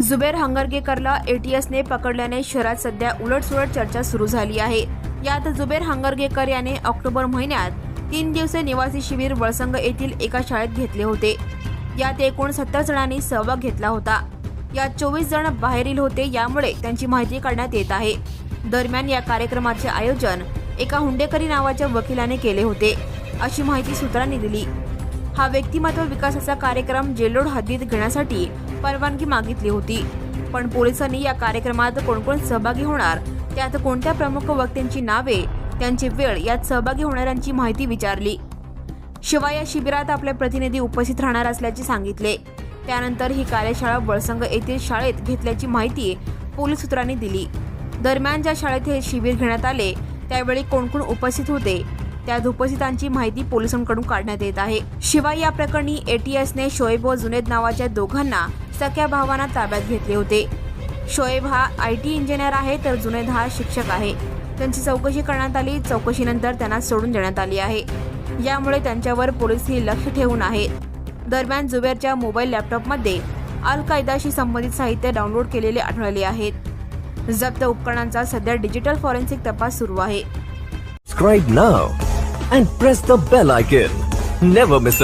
जुबेर हंगरगेकरला एटीएसने पकडल्याने शहरात सध्या उलटसुलट चर्चा सुरू झाली आहे. यात जुबेर हंगरगेकर याने ऑक्टोबर महिन्यात तीन दिवसीय निवासी शिबिर वळसंग येथील एका शाळेत घेतले होते. यात एकूण सत्तर जणांनी सहभाग घेतला होता. यात चोवीस जण बाहेरील होते यामुळे त्यांची माहिती काढण्यात येत आहे. दरम्यान या कार्यक्रमाचे आयोजन एका हुंडेकरी नावाच्या वकिलाने केले होते. अशी माहिती सूत्रांनी दिली. हा व्यक्तिमत्व विकासाचा कार्यक्रम जेलोड हद्दीत घेण्यासाठी परवानगी मागितली होती. पण पोलिसांनी या कार्यक्रमात कोणकोण सहभागी होणार त्यात कोणत्या प्रमुख वक्त्यांची नावे त्यांची वेळ यात सहभागी होणाऱ्यांची माहिती विचारली. शिवाय या शिबिरात आपले प्रतिनिधी उपस्थित राहणार असल्याचे सांगितले. त्यानंतर ही कार्यशाळा बळसंग येथील शाळेत घेतल्याची माहिती पोलीस सूत्रांनी दिली. दरम्यान ज्या शाळेत हे शिबिर घेण्यात आले त्यावेळी कोण कोण उपस्थित होते त्यात उपस्थितांची माहिती पोलिसांकडून काढण्यात येत आहे. शिवाय या प्रकरणी एटीएसने शोएब व जुनेद नावाच्या दोघांना सख्या भावांना ताब्यात घेतले होते. शोएब हा आय टी इंजिनियर आहे तर जुनेद हा शिक्षक आहे. त्यांची चौकशी करण्यात आली चौकशीनंतर त्यांना सोडून देण्यात आली आहे. यामुळे त्यांच्यावर पोलीस ही लक्ष ठेवून आहेत दरम्यान जुबेरच्या मोबाईल लॅपटॉपमध्ये अल कायदाशी संबंधित साहित्य डाउनलोड केलेले आढळले आहेत. जप्त उपकरणांचा सध्या डिजिटल फॉरेन्सिक तपास सुरू आहे subscribe now and press the bell icon never miss